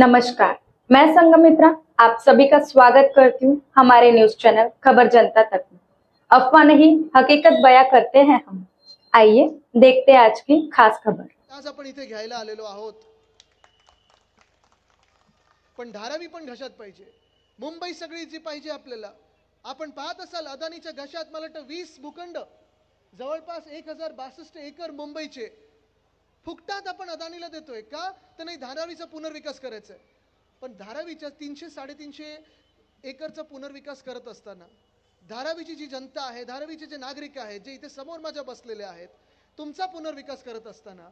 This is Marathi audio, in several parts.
नमस्कार मैं संगमित्रा आप सभी का स्वागत करती हूँ हमारे न्यूज चैनल खबर जनता तक में। अफवाह नहीं हकीकत बया करते हैं हम। आइए देखते हैं आज की खास खबर। आज आपण इथे घ्यायला आलेलो आहोत। पण धारावी पण घशात पाहिजे. मुंबई सगळी जी पाहिजे आपल्याला. आपण पाहत असाल अदानीच्या घशात मला वाटतं वीस भूखंड. जवळपास एक हजार बासष्ट एकर मुंबईचे. फुकटात आपण अदानीला देतोय का? तर नाही धारावीचा पुनर्विकास करायचा आहे पण धारावीच्या तीनशे साडेतीनशे एकरचा पुनर्विकास करत असताना धारावीची जी जनता आहे धारावीचे जे नागरिक आहेत जे इथे समोर माझ्या बसलेले आहेत तुमचा पुनर्विकास करत असताना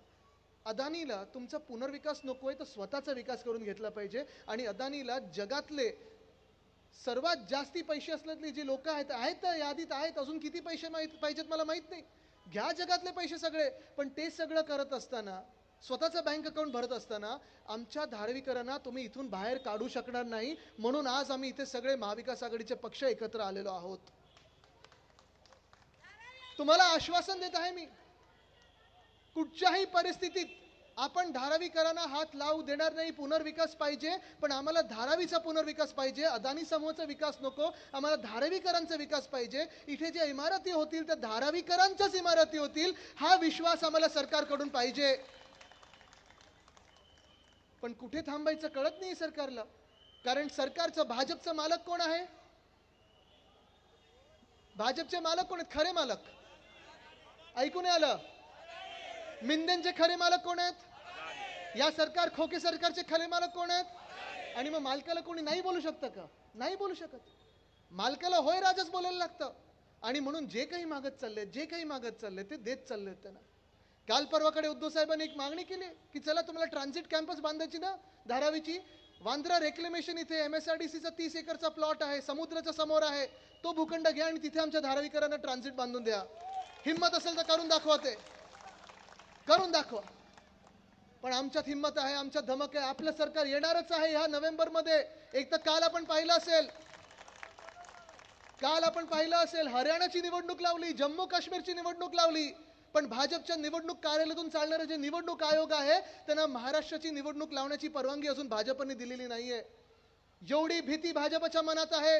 अदानीला तुमचा पुनर्विकास नको आहे तर स्वतःचा विकास करून घेतला पाहिजे. आणि अदानीला जगातले सर्वात जास्ती पैसे असल्यातले जे लोक आहेत आहेत यादीत आहेत अजून किती पैसे माहीत पाहिजेत मला माहीत नाही. घ्या जगातले पैसे सगळे पण ते सगळं करत असताना स्वतःचं बँक अकाउंट भरत असताना आमच्या धारवीकरांना तुम्ही इथून बाहेर काढू शकणार नाही म्हणून आज आम्ही इथे सगळे महाविकास आघाडीचे पक्ष एकत्र आलेलो आहोत. तुम्हाला आश्वासन देत आहे मी. कुठच्याही परिस्थितीत आपण धारावीकरांना हात लावू देणार नाही पुनर्विकास पाहिजे पण आम्हाला धारावीचा पुनर्विकास पाहिजे अदानी समूहाचा विकास नको आम्हाला धारावीकरांचा विकास पाहिजे. इथे ज्या इमारती होतील त्या धारावीकरांच्याच इमारती होतील हा विश्वास आम्हाला सरकारकडून पाहिजे. पण कुठे थांबायचं कळत नाही सरकारला. कारण सरकारचं भाजपचं मालक कोण आहे? भाजपचे मालक कोण आहेत? खरे मालक. ऐकून आलं? मिंदेंचे खरे मालक कोण आहेत? या सरकार खोके सरकारचे खरे मालक कोण आहेत? आणि मग मालकाला कोणी नाही बोलू शकतं का? नाही बोलू शकत. मालकाला होय राजच बोलायला लागतं. आणि म्हणून जे काही मागत चालले जे काही मागत चालले ते देत चालले त्यांना. काल परवाकडे उद्धव साहेबांनी एक मागणी केली की चला तुम्हाला ट्रान्झिट कॅम्पस बांधायची ना धारावीची. वांद्रा रेक्लेमेशन इथे एम एस आर डी सीचा तीस एकरचा प्लॉट आहे समुद्राच्या समोर आहे. तो भूखंड घ्या आणि तिथे आमच्या धारावीकरांना ट्रान्झिट बांधून द्या. हिंमत असेल तर करून दाखवा ते. करून दाखवा. पण आमच्यात हिंमत आहे आमच्यात धमक आहे आपलं सरकार येणारच आहे ह्या नोव्हेंबरमध्ये. एक तर काल आपण पाहिलं असेल काल आपण पाहिलं असेल हरियाणाची निवडणूक लावली जम्मू काश्मीरची निवडणूक लावली पण भाजपच्या निवडणूक कार्यालयातून चालणारे जे निवडणूक आयोग आहे त्यांना महाराष्ट्राची निवडणूक लावण्याची परवानगी अजून भाजपने दिलेली नाहीये. एवढी भीती भाजपच्या मनात आहे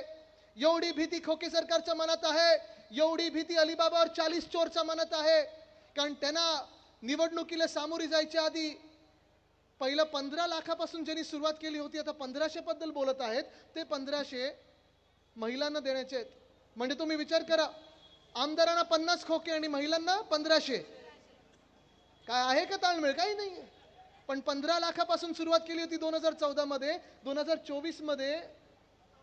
एवढी भीती खोके सरकारच्या मनात आहे एवढी भीती अलिबाबा और चालीस चोरच्या मनात आहे. कारण त्यांना निवडणुकीला सामोरी जायच्या आधी पहिलं पंधरा लाखापासून ज्यांनी सुरुवात केली होती आता पंधराशेबद्दल बोलत आहेत ते पंधराशे महिलांना देण्याचे आहेत. म्हणजे तुम्ही विचार करा आमदारांना पन्नास खोके आणि महिलांना पंधराशे. काय आहे का ताळमेळ? काही नाही पण पंधरा लाखापासून सुरुवात केली होती दोन हजार चौदामध्ये दोन हजार चोवीसमध्ये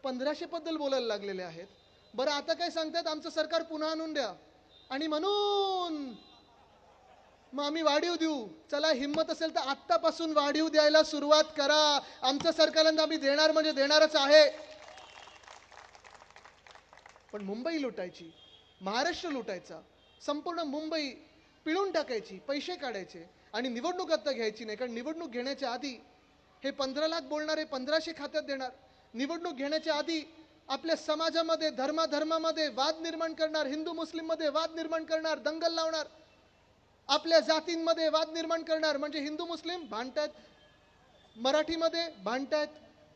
पंधराशेबद्दल बोलायला लागलेले आहेत. बरं आता काय सांगतात आमचं सरकार पुन्हा आणून द्या. आणि म्हणून मग आम्ही वाढीव देऊ. चला हिंमत असेल तर आत्तापासून वाढीव द्यायला सुरुवात करा. आमचं सरकारला आम्ही देणार म्हणजे देणारच आहे. पण मुंबई लुटायची महाराष्ट्र लुटायचा संपूर्ण मुंबई पिळून टाकायची पैसे काढायचे आणि निवडणूक आता घ्यायची नाही. कारण निवडणूक घेण्याच्या आधी हे पंधरा लाख बोलणारे पंधराशे खात्यात देणार. निवडणूक घेण्याच्या आधी आपल्या समाजामध्ये धर्माधर्मामध्ये वाद निर्माण करणार हिंदू मुस्लिममध्ये वाद निर्माण करणार दंगल लावणार. आपल्या जातींमध्ये वाद निर्माण करणार म्हणजे हिंदू मुस्लिम भांडतायत मराठीमध्ये भांडतायत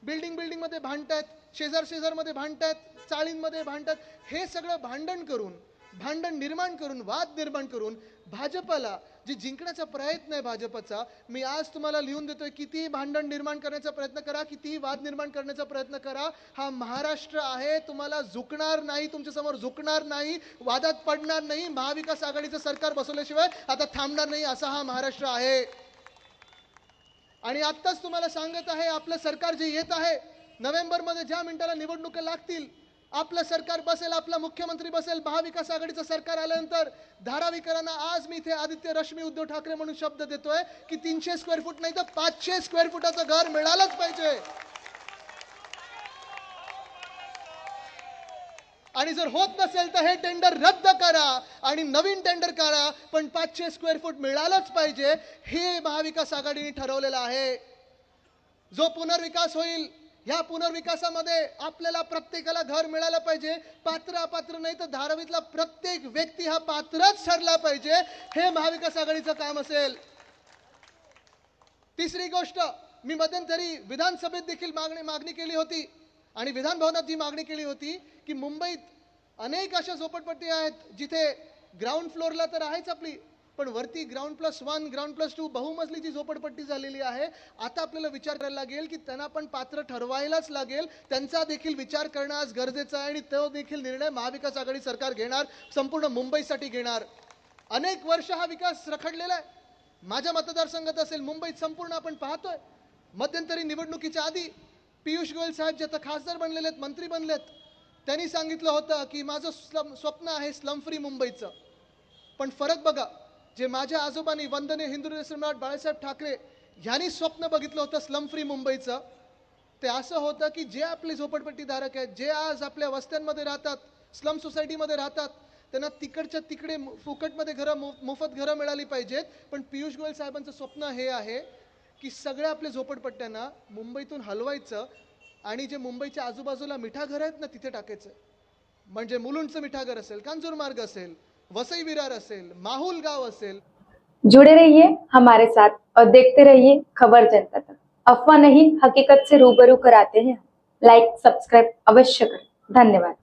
बिल्डिंग बिल्डिंगमध्ये भांडतायत शेजार शेजारमध्ये भांडतायत चाळींमध्ये भांडतात हे सगळं भांडण करून भांडण निर्माण करून वाद निर्माण करून भाजपला जे जिंकण्याचा प्रयत्न आहे भाजपचा मी आज तुम्हाला लिहून देतोय किती भांडण निर्माण करण्याचा प्रयत्न करा किती वाद निर्माण करण्याचा प्रयत्न करा हा महाराष्ट्र आहे तुम्हाला झुकणार नाही तुमच्यासमोर झुकणार नाही वादात पडणार नाही महाविकास आघाडीचं सरकार बसवल्याशिवाय आता थांबणार नाही असा हा महाराष्ट्र आहे. आणि आत्ताच तुम्हाला सांगत आहे आपलं सरकार जे येत आहे नोव्हेंबरमध्ये ज्या मिनिटाला निवडणुका लागतील आपलं सरकार बसेल आपला मुख्यमंत्री बसेल महाविकास आघाडीचं सरकार आल्यानंतर धारावीकरांना आज मी इथे आदित्य रश्मी उद्धव ठाकरे म्हणून शब्द देतोय की तीनशे स्क्वेअर फूट नाही तर पाचशे स्क्वेअर फुटाचं घर मिळालंच पाहिजे. आणि जर होत नसेल तर हे टेंडर रद्द करा आणि नवीन टेंडर करा पण पाचशे स्क्वेअर फूट मिळालंच पाहिजे हे महाविकास आघाडीने ठरवलेलं आहे. जो पुनर्विकास होईल ह्या पुनर्विकासामध्ये आपल्याला प्रत्येकाला घर मिळालं पाहिजे. पात्र अपात्र नाही तर धारावीतला प्रत्येक व्यक्ती हा पात्रच ठरला पाहिजे. हे महाविकास आघाडीचं काम असेल. तिसरी गोष्ट मी मध्यंतरी विधानसभेत देखील मागणी मागणी केली होती. आणि विधान भवनात जी मागणी केली होती की मुंबईत अनेक अशा झोपडपट्टी आहेत जिथे ग्राउंड फ्लोअरला तर आहेच आपली. पण वरती ground plus one ground plus two बहुमजलीची झोपडपट्टी झालेली आहे. आता आपल्याला विचार करायला लागेल की त्यांना पण पात्र ठरवायलाच लागेल. त्यांचा देखील विचार करणं आज गरजेचं आहे आणि तो देखील निर्णय महाविकास आघाडी सरकार घेणार संपूर्ण मुंबईसाठी घेणार. अनेक वर्ष हा विकास रखडलेला आहे. माझ्या मतदारसंघात असेल मुंबईत संपूर्ण आपण पाहतोय. मध्यंतरी निवडणुकीच्या आधी पियुष गोयल साहेब जे आता खासदार बनलेले आहेत मंत्री बनलेत त्यांनी सांगितलं होतं की माझं स्लम स्वप्न आहे स्लम फ्री मुंबईचं. पण फरक बघा जे माझ्या आजोबांनी वंदने हिंदू सम्राट बाळासाहेब ठाकरे ह्यांनी स्वप्न बघितलं होतं स्लम फ्री मुंबईचं ते असं होतं की जे आपले झोपडपट्टीधारक आहेत जे आज आपल्या वस्त्यांमध्ये राहतात स्लम सोसायटीमध्ये राहतात त्यांना तिकडच्या तिकडे फुकटमध्ये घरं मोफत घरं मिळाली पाहिजेत. पण पियुष गोयल साहेबांचं स्वप्न हे आहे की सगळ्या आपल्या झोपडपट्ट्यांना मुंबईतून हलवायचं आणि जे मुंबईच्या आजूबाजूला मिठाघर आहेत ना तिथे टाकायचं. म्हणजे मुलुंडचं मिठाघर असेल कांजूर मार्ग असेल वसई विरार असेल, माहुल गाव असेल, जुड़े रहिए हमारे साथ और देखते रहिए खबर जनता तक। अफवाह नहीं, हकीकत से रूबरू कराते हैं। लाइक सब्सक्राइब अवश्य करें। धन्यवाद।